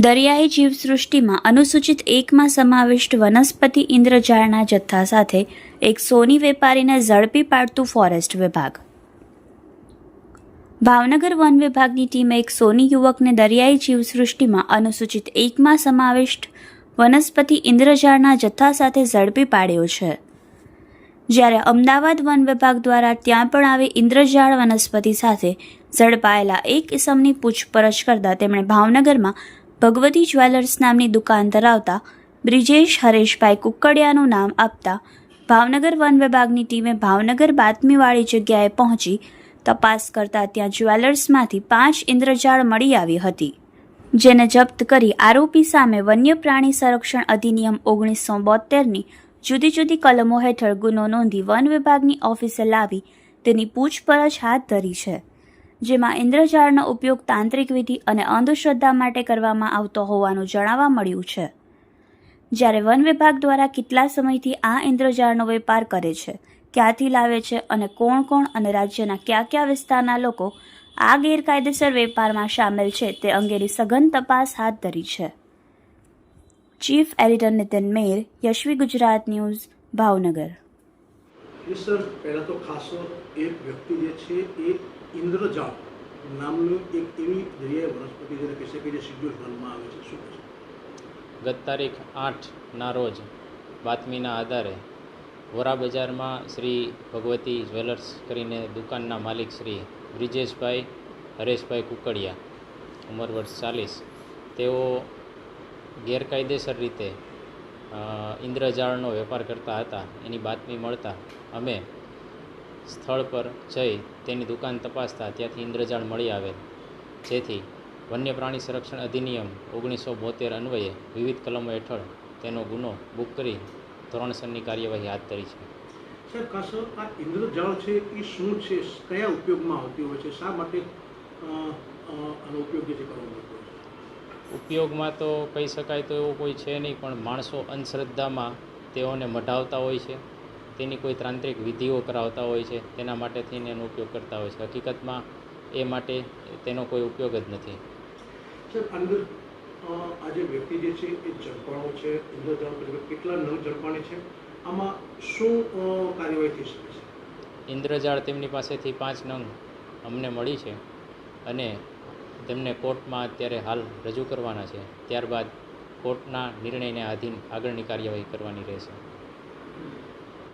દરિયાઈ જીવસૃષ્ટિમાં અનુસૂચિત એકમાં સમાવિષ્ટ વનસ્પતિ ઇન્દ્રજાળના જથ્થા સાથે એક સોની વેપારીને ઝડપી પાડતું ફોરેસ્ટ વિભાગ. ભાવનગર વન વિભાગની ટીમે એક સોની યુવકને દરિયાઈ જીવસૃષ્ટિમાં અનુસૂચિત એકમાં સમાવિષ્ટ વનસ્પતિ ઇન્દ્રજાળના જથ્થા સાથે ઝડપી પાડ્યો છે. જ્યારે અમદાવાદ વન વિભાગ દ્વારા ત્યાં પણ આવી ઇન્દ્રજાળ વનસ્પતિ સાથે ઝડપાયેલા એક ઇસમની પૂછપરછ કરતા તેમણે ભાવનગરમાં ભગવતી જ્વેલર્સ નામની દુકાન ધરાવતા બ્રિજેશ હરેશભાઈ કુકડિયાનું નામ આપતા ભાવનગર વન વિભાગની ટીમે ભાવનગર બાતમીવાળી જગ્યાએ પહોંચી તપાસ કરતા ત્યાં જ્વેલર્સમાંથી પાંચ ઇન્દ્રજાળ મળી આવી હતી, જેને જપ્ત કરી આરોપી સામે વન્ય પ્રાણી સંરક્ષણ અધિનિયમ ઓગણીસો બોતેરની જુદી જુદી કલમો હેઠળ ગુનો નોંધી વન વિભાગની ઓફિસે લાવી તેની પૂછપરછ હાથ ધરી છે. જેમાં ઇન્દ્રજાળનો ઉપયોગ તાંત્રિક વિધિ અને અંધશ્રદ્ધા માટે કરવામાં આવતો હોવાનું જણાવા મળ્યું છે. જ્યારે વન વિભાગ દ્વારા કેટલા સમયથી આ ઇન્દ્રજાળનો વેપાર કરે છે, ક્યાંથી લાવે છે અને કોણ કોણ અને રાજ્યના કયા કયા વિસ્તારના લોકો આ ગેરકાયદેસર વેપારમાં સામેલ છે તે અંગેની સઘન તપાસ હાથ ધરી છે. Chief editor Nitin Mer Yashvi Gujarat news, Bhavnagar. એ સર, પહેલાં તો ખાસો એક વ્યક્તિ જે છે એ ઇન્દ્રજાળ નામનું એક એવી દરિયાઈ વનસ્પતિ જેને કહી શકે જે શિડ્યુલ વનમાં આવે છે શું? ગત તારીખ આઠના રોજ બાતમીના આધારે વોરા બજારમાં શ્રી ભગવતી જ્વેલર્સ કરીને દુકાનના માલિક શ્રી બ્રિજેશભાઈ, હરેશભાઈ કુકડિયા, ઉંમર વર્ષ ચાલીસ, તેઓ ગેરકાયદેસર રીતે ઇન્દ્રજાળનો વેપાર કરતા હતા, એની બાતમી મળતા અમે સ્થળ પર જઈ તેની દુકાન તપાસતા ત્યાંથી ઇન્દ્રજાળ મળી આવેલ. જેથી વન્ય પ્રાણી સંરક્ષણ અધિનિયમ ઓગણીસો બોતેર અન્વયે વિવિધ કલમો હેઠળ તેનો ગુનો બુક કરી ધોરણસરની કાર્યવાહી હાથ ધરી છે. સર ખાસો આ ઇન્દ્રજાળ છે એ શું છે? કયા ઉપયોગમાં આવતી હોય છે? શા માટે આનો ઉપયોગ કરવામાં આવતો ઉપયોગમાં તો કહી શકાય તો એવો કોઈ છે નહીં પણ માણસો અંધશ્રદ્ધામાં તેઓને મઢાવતા હોય છે. તેની કોઈ તાંત્રિક વિધિઓ કરાવતા હોય છે તેના માટે થઈને એનો ઉપયોગ કરતા હોય છે. હકીકતમાં એ માટે તેનો કોઈ ઉપયોગ જ નથી. સર અંદર અ, વ્યક્તિ જે છે એ ઝડપાણો છે ઇન્દ્રજાળ કેટલા નંગ ઝડપાણી છે? આમાં શું કાર્યવાહી થઈ શકે છે? ઇન્દ્રજાળ તેમની પાસેથી પાંચ નંગ અમને મળી છે અને તેમને કોર્ટમાં અત્યારે હાલ રજૂ કરવાના છે. ત્યારબાદ કોર્ટના નિર્ણયને આધીન આગળની કાર્યવાહી કરવાની રહેશે.